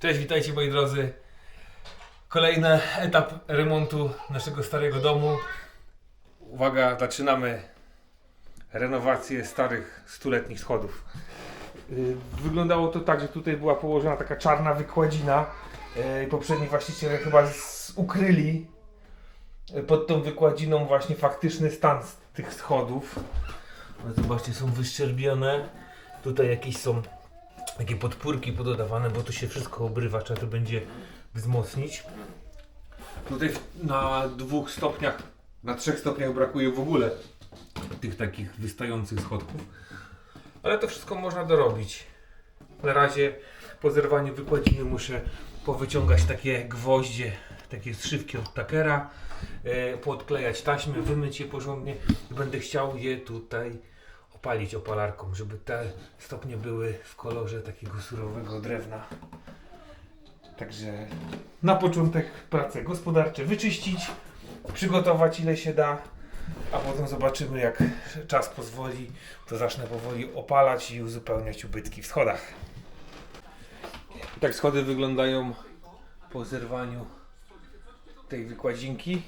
Cześć, witajcie moi drodzy. Kolejny etap remontu naszego starego domu. Uwaga, zaczynamy renowację starych stuletnich schodów. Yy, Wyglądało to tak, że tutaj była położona taka czarna wykładzina. Yy, Poprzedni właściciele chyba ukryli yy, pod tą wykładziną właśnie faktyczny stan tych schodów. Zobaczcie, są wyszczerbione. Tutaj jakieś są takie podpórki pododawane, bo to się wszystko obrywa, trzeba to będzie wzmocnić. Tutaj w- na dwóch stopniach, na trzech stopniach brakuje w ogóle tych takich wystających schodków. Ale to wszystko można dorobić. Na razie po zerwaniu wykładziny muszę powyciągać takie gwoździe, takie strzywki od takera, e, podklejać taśmy, wymyć je porządnie i będę chciał je tutaj opalić opalarką, żeby te stopnie były w kolorze takiego surowego drewna. Także na początek prace gospodarcze wyczyścić, przygotować ile się da, a potem zobaczymy jak czas pozwoli, to zacznę powoli opalać i uzupełniać ubytki w schodach. Tak schody wyglądają po zerwaniu tej wykładzinki.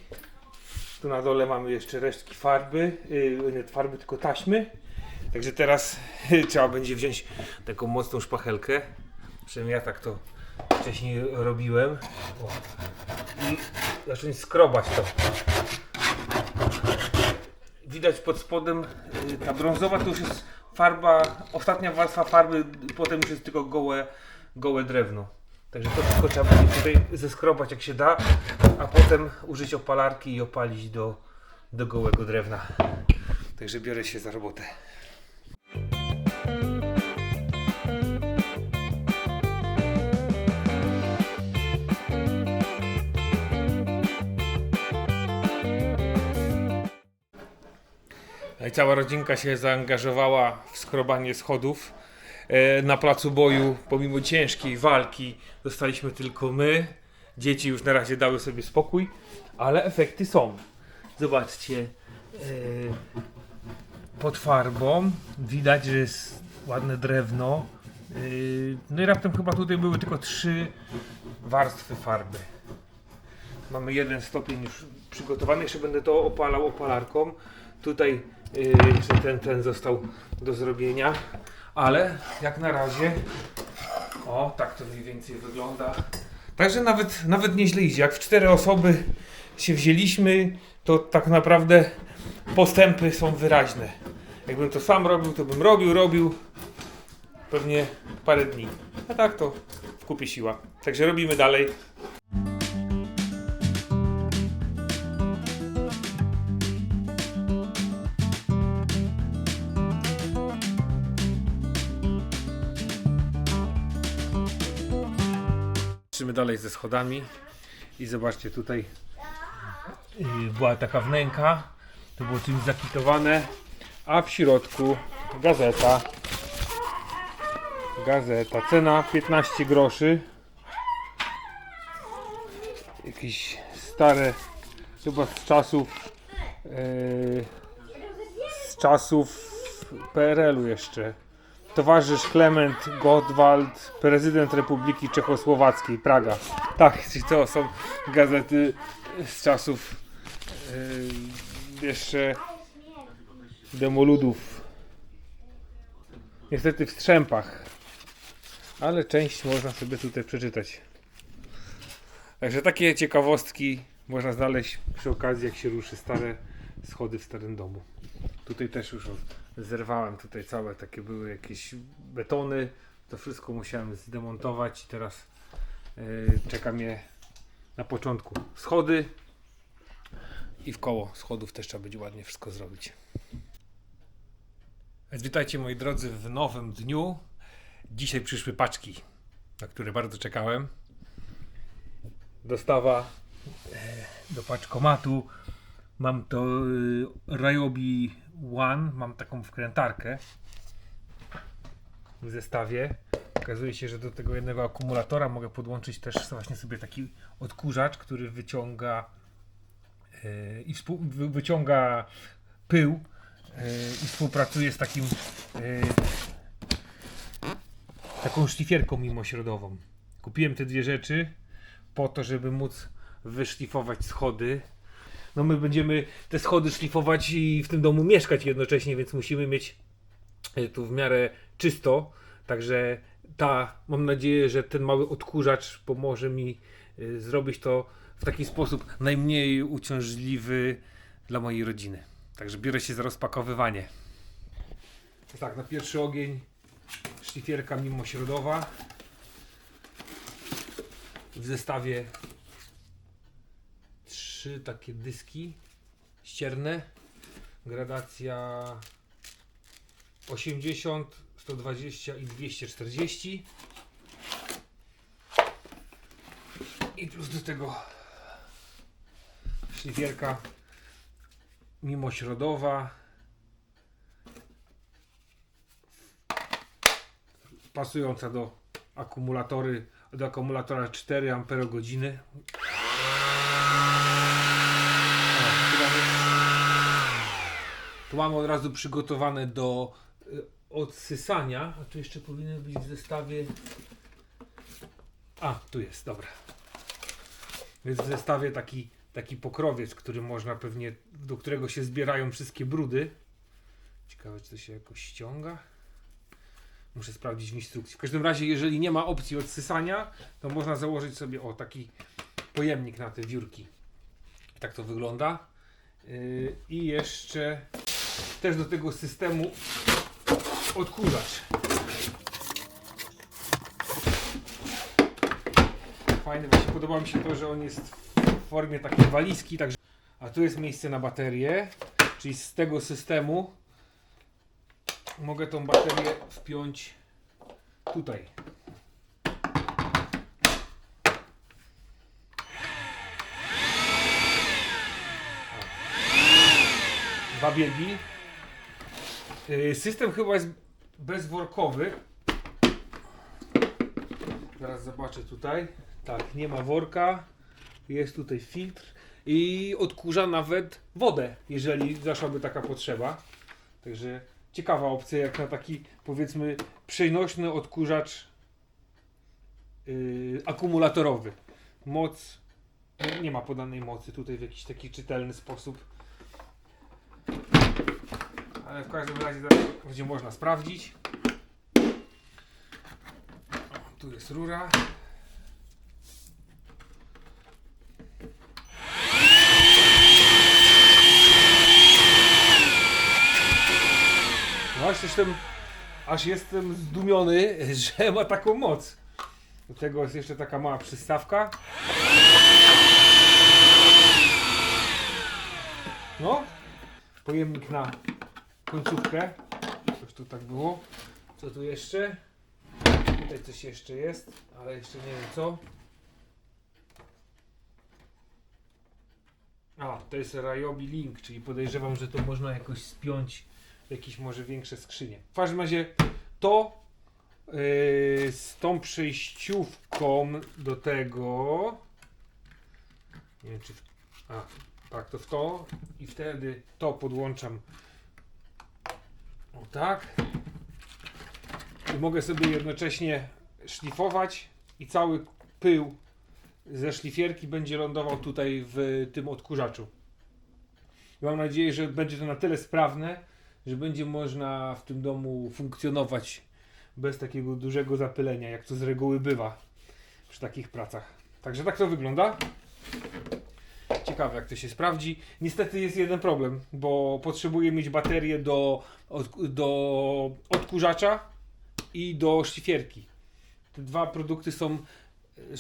Tu na dole mamy jeszcze resztki farby, yy, nie farby, tylko taśmy. Także teraz trzeba będzie wziąć taką mocną szpachelkę. Przynajmniej ja tak to wcześniej robiłem. O. I zacząć skrobać to. Widać pod spodem y, ta brązowa to już jest farba, ostatnia warstwa farby, potem już jest tylko gołe, gołe drewno. Także to wszystko trzeba będzie tutaj zeskrobać jak się da, a potem użyć opalarki i opalić do, do gołego drewna. Także biorę się za robotę. Cała rodzinka się zaangażowała w skrobanie schodów. E, Na placu boju, pomimo ciężkiej walki, zostaliśmy tylko my. Dzieci już na razie dały sobie spokój, ale efekty są. Zobaczcie, e, pod farbą widać, że jest ładne drewno. E, No i raptem chyba tutaj były tylko trzy warstwy farby. Mamy jeden stopień już przygotowany, jeszcze będę to opalał opalarką. Tutaj jeszcze ten, ten został do zrobienia, ale jak na razie, o tak to mniej więcej wygląda. Także nawet, nawet nieźle idzie. Jak w cztery osoby się wzięliśmy, to tak naprawdę postępy są wyraźne. Jakbym to sam robił, to bym robił, robił pewnie parę dni. A tak to w kupie siła. Także robimy dalej. Patrzymy dalej ze schodami i zobaczcie tutaj była taka wnęka, to było czymś zakitowane, a w środku gazeta. Gazeta, cena 15 groszy. Jakieś stare, chyba z czasów yy, z czasów PRL-u jeszcze. Towarzysz Klement Gottwald, prezydent Republiki Czechosłowackiej, Praga. Tak, to są gazety z czasów yy, jeszcze demoludów. Niestety w strzępach, ale część można sobie tutaj przeczytać. Także takie ciekawostki można znaleźć przy okazji, jak się ruszy stare schody w starym domu. Tutaj też już zerwałem tutaj całe takie były jakieś betony. To wszystko musiałem zdemontować i teraz yy, czeka mnie na początku schody i w koło schodów też trzeba będzie ładnie wszystko zrobić. Witajcie moi drodzy w nowym dniu. Dzisiaj przyszły paczki, na które bardzo czekałem. Dostawa e, do paczkomatu. Mam to y, Ryobi One, mam taką wkrętarkę w zestawie. Okazuje się, że do tego jednego akumulatora mogę podłączyć też właśnie sobie taki odkurzacz, który wyciąga y, i wyciąga pył y, i współpracuje z takim y, taką szlifierką mimośrodową. Kupiłem te dwie rzeczy po to, żeby móc wyszlifować schody. No my będziemy te schody szlifować i w tym domu mieszkać jednocześnie, więc musimy mieć e, tu w miarę czysto. Także ta, mam nadzieję, że ten mały odkurzacz pomoże mi e, zrobić to w taki sposób najmniej uciążliwy dla mojej rodziny. Także biorę się za rozpakowywanie. Tak, na pierwszy ogień szlifierka mimośrodowa w zestawie trzy takie dyski ścierne. Gradacja 80, 120 i 240 i plus do tego szlifierka mimośrodowa. Pasująca do akumulatory do akumulatora 4 Ah. O, tu mamy, tu mamy od razu przygotowane do y, odsysania, a tu jeszcze powinien być w zestawie a, tu jest, dobra więc w zestawie taki, taki pokrowiec, który można pewnie, do którego się zbierają wszystkie brudy ciekawe czy to się jakoś ściąga Muszę sprawdzić w instrukcji. W każdym razie, jeżeli nie ma opcji odsysania, to można założyć sobie o taki pojemnik na te wiórki. Tak to wygląda. Yy, I jeszcze też do tego systemu odkurzacz. Fajne, właśnie podoba mi się to, że on jest w formie takiej walizki, także a tu jest miejsce na baterię, czyli z tego systemu mogę tą baterię wpiąć tutaj. Dwa biegi. Yy, System chyba jest bezworkowy. Zaraz zobaczę tutaj. Tak, nie ma worka. Jest tutaj filtr i odkurza nawet wodę, jeżeli zaszłaby taka potrzeba. Także ciekawa opcja, jak na taki powiedzmy przenośny odkurzacz yy, akumulatorowy. Moc nie ma podanej mocy tutaj w jakiś taki czytelny sposób. Ale w każdym razie będzie można sprawdzić. O, tu jest rura. No aż jestem, aż jestem zdumiony, że ma taką moc. Do tego jest jeszcze taka mała przystawka. No, pojemnik na końcówkę. Coś tu tak było. Co tu jeszcze? Tutaj coś jeszcze jest, ale jeszcze nie wiem co. A, to jest Ryobi Link, czyli podejrzewam, że to można jakoś spiąć jakieś może większe skrzynie. W każdym razie to yy, z tą przejściówką do tego. Nie wiem czy. A, tak, to w to i wtedy to podłączam. O tak. I mogę sobie jednocześnie szlifować i cały pył ze szlifierki będzie lądował tutaj w tym odkurzaczu. I mam nadzieję, że będzie to na tyle sprawne, że będzie można w tym domu funkcjonować bez takiego dużego zapylenia, jak to z reguły bywa przy takich pracach. Także tak to wygląda. Ciekawe, jak to się sprawdzi. Niestety jest jeden problem, bo potrzebuję mieć baterię do, do odkurzacza i do szlifierki. Te dwa produkty są,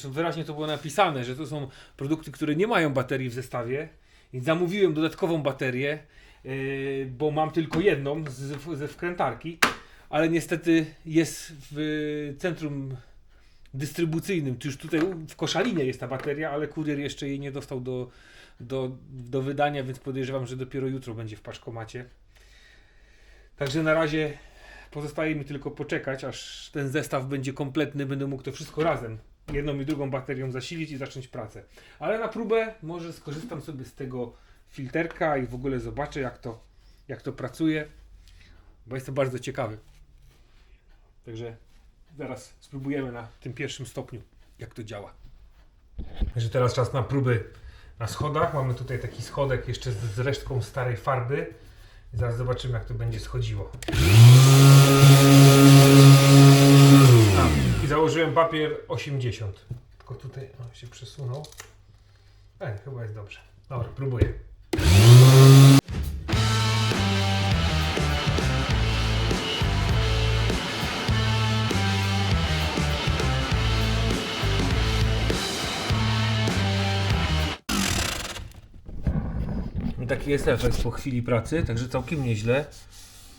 wyraźnie to było napisane, że to są produkty, które nie mają baterii w zestawie. Więc zamówiłem dodatkową baterię, yy, bo mam tylko jedną z, ze wkrętarki, ale niestety jest w centrum dystrybucyjnym, już tutaj w Koszalinie jest ta bateria, ale kurier jeszcze jej nie dostał do, do, do wydania, więc podejrzewam, że dopiero jutro będzie w paczkomacie. Także na razie pozostaje mi tylko poczekać, aż ten zestaw będzie kompletny, będę mógł to wszystko razem, jedną i drugą baterią zasilić i zacząć pracę. Ale na próbę może skorzystam sobie z tego filterka i w ogóle zobaczę jak to, jak to pracuje, bo jestem bardzo ciekawy. Także zaraz spróbujemy na tym pierwszym stopniu. jak to działa. Że teraz czas na próby na schodach. Mamy tutaj taki schodek jeszcze z, z resztką starej farby. Zaraz zobaczymy, jak to będzie schodziło. A, I założyłem papier 80. Tylko tutaj on się przesunął. E, chyba jest dobrze. Dobra, próbuję. Taki jest efekt po chwili pracy, także całkiem nieźle.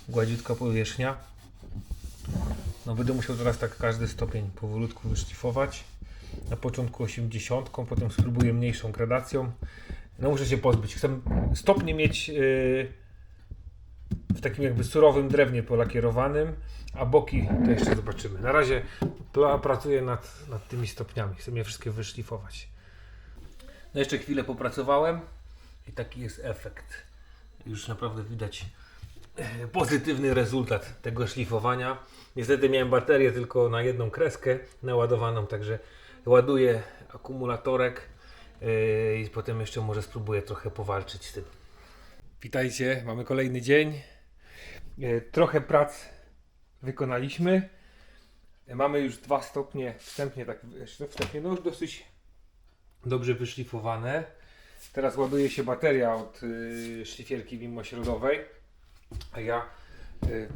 Gładziutka powierzchnia. No będę musiał teraz tak każdy stopień powolutku wyszlifować. Na początku 80, potem spróbuję mniejszą gradacją. No muszę się pozbyć. Chcę stopnie mieć yy, w takim jakby surowym drewnie polakierowanym, a boki to jeszcze zobaczymy. Na razie pracuję nad, nad tymi stopniami. Chcę je wszystkie wyszlifować. No jeszcze chwilę popracowałem i taki jest efekt. Już naprawdę widać e, pozytywny rezultat tego szlifowania. Niestety miałem baterię tylko na jedną kreskę naładowaną, także ładuję akumulatorek yy, i potem jeszcze może spróbuję trochę powalczyć z tym. Witajcie, mamy kolejny dzień. Yy, Trochę prac wykonaliśmy. Mamy już dwa stopnie wstępnie, tak wstępnie, no już dosyć dobrze wyszlifowane. Teraz ładuje się bateria od yy, szlifierki mimośrodowej, a ja y,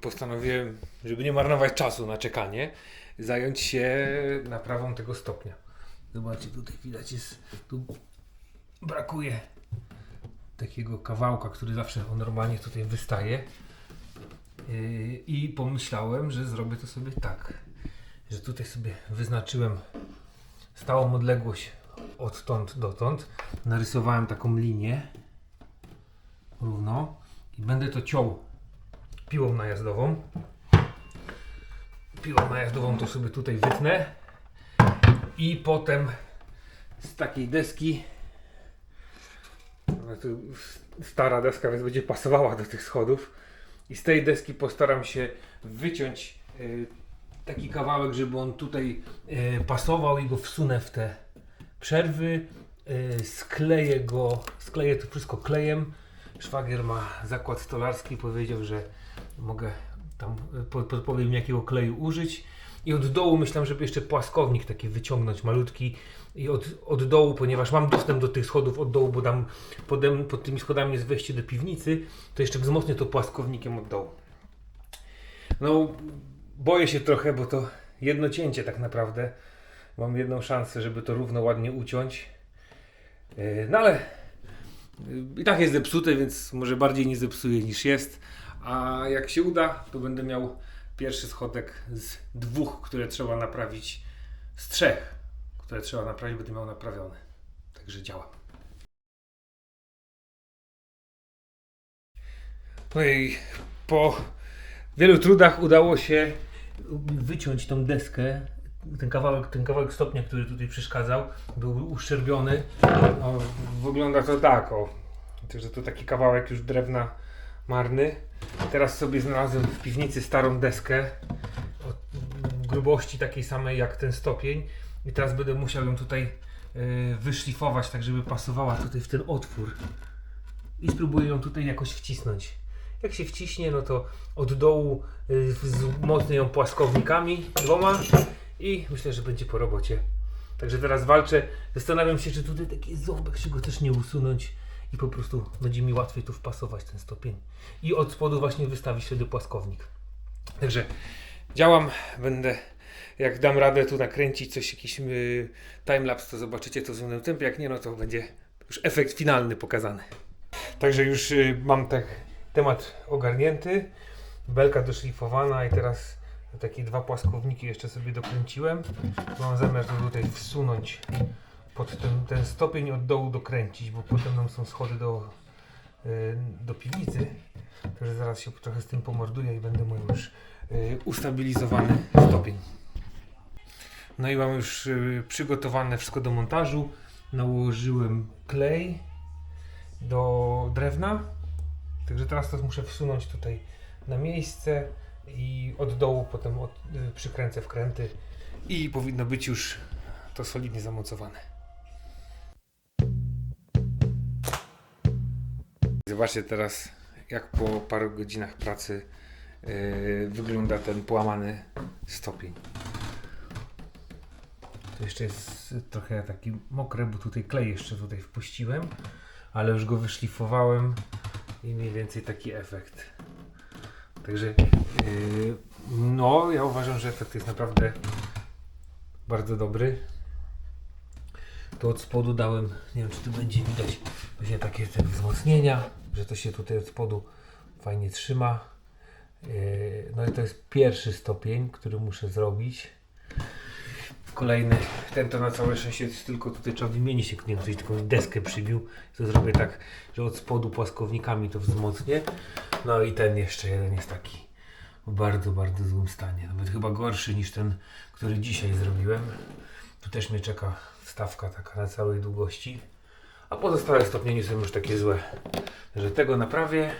postanowiłem, żeby nie marnować czasu na czekanie, zająć się naprawą tego stopnia. Zobaczcie, tutaj widać jest, tu brakuje takiego kawałka, który zawsze on normalnie tutaj wystaje. Yy, I pomyślałem, że zrobię to sobie tak, że tutaj sobie wyznaczyłem stałą odległość odtąd dotąd. Narysowałem taką linię równo i będę to ciął piłą najazdową. Piłą najazdową to sobie tutaj wytnę i potem z takiej deski no stara deska, więc będzie pasowała do tych schodów i z tej deski postaram się wyciąć y, taki kawałek, żeby on tutaj y, pasował i go wsunę w te przerwy. Y, skleję go, skleję to wszystko klejem. Szwagier ma zakład stolarski, powiedział, że mogę tam y, po- podpowiem jakiego kleju użyć. I od dołu myślałem, żeby jeszcze płaskownik taki wyciągnąć malutki. I od, od dołu, ponieważ mam dostęp do tych schodów od dołu, bo tam pod tymi schodami jest wejście do piwnicy, to jeszcze wzmocnię to płaskownikiem od dołu. No, boję się trochę, bo to jedno cięcie tak naprawdę. Mam jedną szansę, żeby to równo ładnie uciąć. Yy, No ale yy, i tak jest zepsute, więc może bardziej nie zepsuje niż jest. A jak się uda, to będę miał pierwszy schodek z dwóch, które trzeba naprawić. Z trzech, które trzeba naprawić, będę miał naprawione. Także działam. No i po wielu trudach udało się wyciąć tą deskę. Ten kawałek, ten kawałek stopnia, który tutaj przeszkadzał, był uszczerbiony. No, wygląda to tak, o. Także to taki kawałek już drewna marny. Teraz sobie znalazłem w piwnicy starą deskę o grubości takiej samej jak ten stopień. I teraz będę musiał ją tutaj y, wyszlifować, tak żeby pasowała tutaj w ten otwór. I spróbuję ją tutaj jakoś wcisnąć. Jak się wciśnie, no to od dołu y, wzmocnię ją płaskownikami dwoma i myślę, że będzie po robocie. Także teraz walczę. Zastanawiam się, czy tutaj taki ząbek, czy go też nie usunąć i po prostu będzie mi łatwiej tu wpasować ten stopień. I od spodu właśnie wystawić wtedy płaskownik. Także działam, będę jak dam radę tu nakręcić coś, jakiś yy, timelapse, to zobaczycie to w złym tempie, jak nie, no to będzie już efekt finalny pokazany. Także już y, mam tak temat ogarnięty, belka doszlifowana i teraz takie dwa płaskowniki jeszcze sobie dokręciłem. Mam zamiar to tutaj wsunąć pod ten, ten stopień od dołu dokręcić, bo potem nam są schody do, y, do piwnicy. Także zaraz się trochę z tym pomorduję i będę miał już y, ustabilizowany stopień. No i mam już y, przygotowane wszystko do montażu. Nałożyłem klej do drewna. Także teraz to muszę wsunąć tutaj na miejsce i od dołu potem od, y, przykręcę wkręty i powinno być już to solidnie zamocowane. Zobaczcie teraz, jak po paru godzinach pracy yy, wygląda ten połamany stopień. To jeszcze jest trochę taki mokry, bo tutaj klej jeszcze tutaj wpuściłem, ale już go wyszlifowałem i mniej więcej taki efekt. Także yy, no, ja uważam, że efekt jest naprawdę bardzo dobry. To od spodu dałem, nie wiem czy tu będzie widać, właśnie takie te wzmocnienia, że to się tutaj od spodu fajnie trzyma. Yy, No i to jest pierwszy stopień, który muszę zrobić. Kolejny, ten to na całe szczęście tylko tutaj trzeba wymienić, jak nie ktoś taką deskę przybił, to zrobię tak, że od spodu płaskownikami to wzmocnię. No i ten jeszcze jeden jest taki w bardzo, bardzo złym stanie. Nawet chyba gorszy niż ten, który dzisiaj zrobiłem. Tu też mnie czeka stawka taka na całej długości. A pozostałe stopnie nie są już takie złe. Że tego naprawię,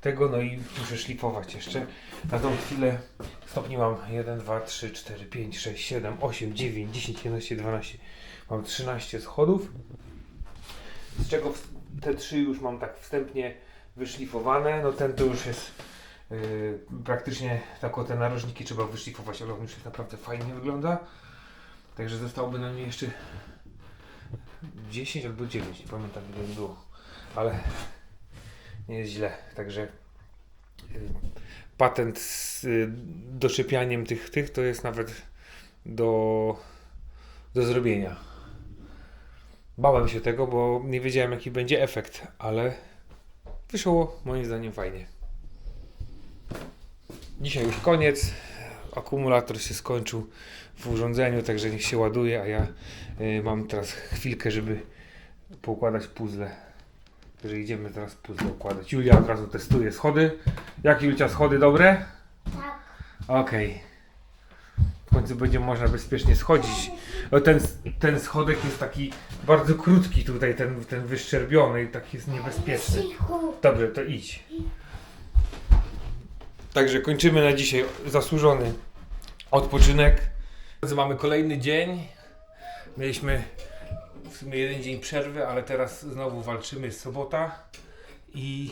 tego no i muszę szlifować jeszcze. Na tą chwilę stopni mam 1, 2, 3, 4, 5, 6, 7, 8, 9, 10, 11, 12. Mam 13 schodów. Z czego te trzy już mam tak wstępnie wyszlifowane. No ten to już jest Yy, praktycznie tak o te narożniki trzeba wyszlifować, ale on już naprawdę fajnie wygląda. Także zostałoby na mnie jeszcze 10 albo 9, nie pamiętam ile było, ale jest źle. Także yy, patent z yy, doczepianiem tych, tych to jest nawet do, do zrobienia. Bałem się tego, bo nie wiedziałem jaki będzie efekt, ale wyszło moim zdaniem fajnie. Dzisiaj już koniec. Akumulator się skończył w urządzeniu, także niech się ładuje, a ja y, mam teraz chwilkę, żeby poukładać puzzle. Także idziemy teraz puzzle układać. Julia od razu testuje schody. Jak Julcia schody dobre? Tak. Okej. W końcu będzie można bezpiecznie schodzić. O, ten, ten schodek jest taki bardzo krótki tutaj, ten, ten wyszczerbiony i taki jest niebezpieczny. Cichu. Dobrze, to idź. Także kończymy na dzisiaj zasłużony odpoczynek. Mamy kolejny dzień. Mieliśmy w sumie jeden dzień przerwy, ale teraz znowu walczymy. Jest sobota i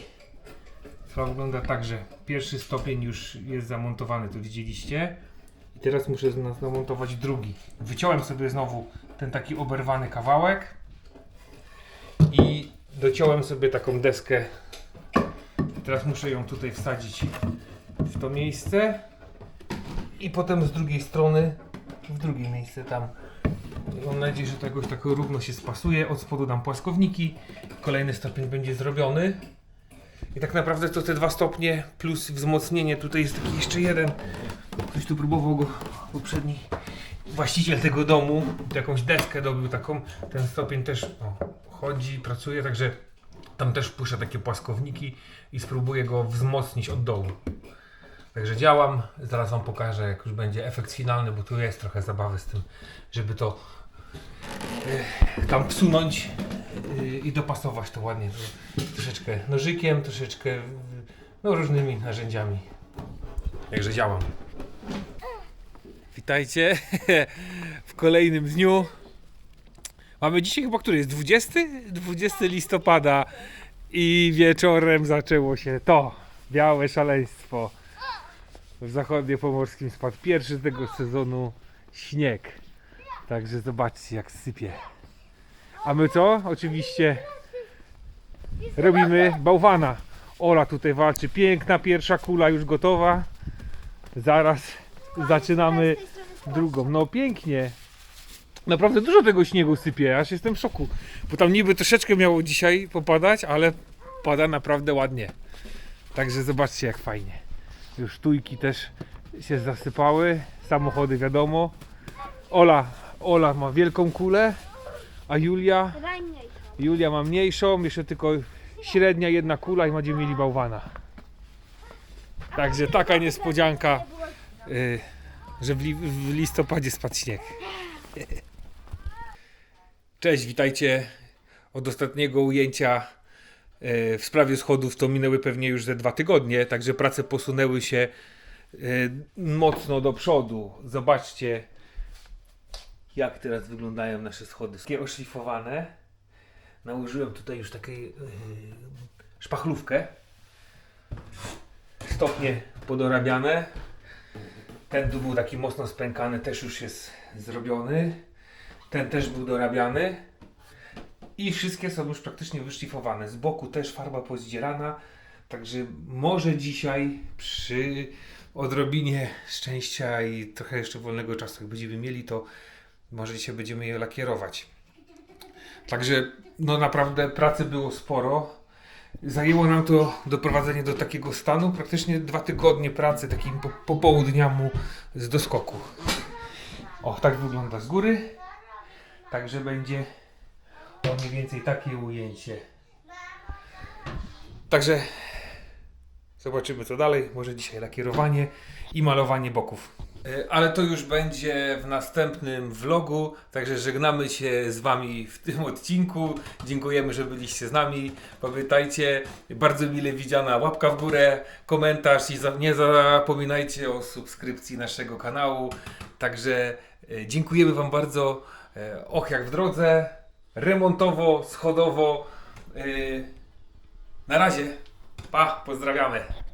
sprawa wygląda tak, że pierwszy stopień już jest zamontowany, to widzieliście. I teraz muszę zamontować drugi. Wyciąłem sobie znowu ten taki oberwany kawałek i dociąłem sobie taką deskę Teraz muszę ją tutaj wsadzić w to miejsce i potem z drugiej strony w drugie miejsce tam. Mam nadzieję, że to jakoś tak równo się spasuje. Od spodu dam płaskowniki. Kolejny stopień będzie zrobiony. I tak naprawdę to te dwa stopnie plus wzmocnienie. Tutaj jest taki jeszcze jeden. Ktoś tu próbował go poprzedni właściciel tego domu. Jakąś deskę dobył taką. Ten stopień też o, chodzi, pracuje, także tam też wpuszczę takie płaskowniki i spróbuję go wzmocnić od dołu. Także działam, zaraz Wam pokażę jak już będzie efekt finalny, bo tu jest trochę zabawy z tym, żeby to tam wsunąć e, i dopasować to ładnie. Troszeczkę nożykiem, troszeczkę no, różnymi narzędziami. Także działam. Witajcie w kolejnym dniu. Mamy dzisiaj chyba który jest? 20? 20 listopada i wieczorem zaczęło się to białe szaleństwo. W zachodniopomorskim spadł pierwszy tego sezonu śnieg. Także zobaczcie jak sypie. A my co? Oczywiście robimy bałwana. Ola tutaj walczy. Piękna pierwsza kula już gotowa. Zaraz zaczynamy drugą. No pięknie. Naprawdę dużo tego śniegu sypie, aż jestem w szoku. Bo tam niby troszeczkę miało dzisiaj popadać, ale pada naprawdę ładnie. Także zobaczcie jak fajnie. Już tujki też się zasypały, samochody wiadomo. Ola, Ola ma wielką kulę, a Julia, Daj mniejszą. Julia ma mniejszą, jeszcze tylko średnia jedna kula i będziemy mieli bałwana. Także taka niespodzianka, y, że w, li, w listopadzie spadł śnieg. Cześć, witajcie. Od ostatniego ujęcia e, w sprawie schodów to minęły pewnie już ze dwa tygodnie, także prace posunęły się e, mocno do przodu. Zobaczcie, jak teraz wyglądają nasze schody. Takie oszlifowane. Nałożyłem tutaj już taką yy, szpachlówkę. Stopnie podorabiane. Ten tu był taki mocno spękany, też już jest zrobiony. Ten też był dorabiany. I wszystkie są już praktycznie wyszlifowane. Z boku też farba pozdzierana. Także może dzisiaj przy odrobinie szczęścia i trochę jeszcze wolnego czasu, jak będziemy mieli, to może dzisiaj będziemy je lakierować. Także no naprawdę pracy było sporo. Zajęło nam to doprowadzenie do takiego stanu, praktycznie dwa tygodnie pracy, takim po, z doskoku. O, tak wygląda z góry. Także będzie to mniej więcej takie ujęcie. Także zobaczymy co dalej. Może dzisiaj lakierowanie i malowanie boków. E, Ale to już będzie w następnym vlogu, także żegnamy się z Wami w tym odcinku. Dziękujemy, że byliście z nami. Pamiętajcie, bardzo mile widziana łapka w górę, komentarz i nie zapominajcie o subskrypcji naszego kanału. Także e, dziękujemy Wam bardzo. E, Och, jak w drodze, remontowo, schodowo. Na razie, pa, pozdrawiamy.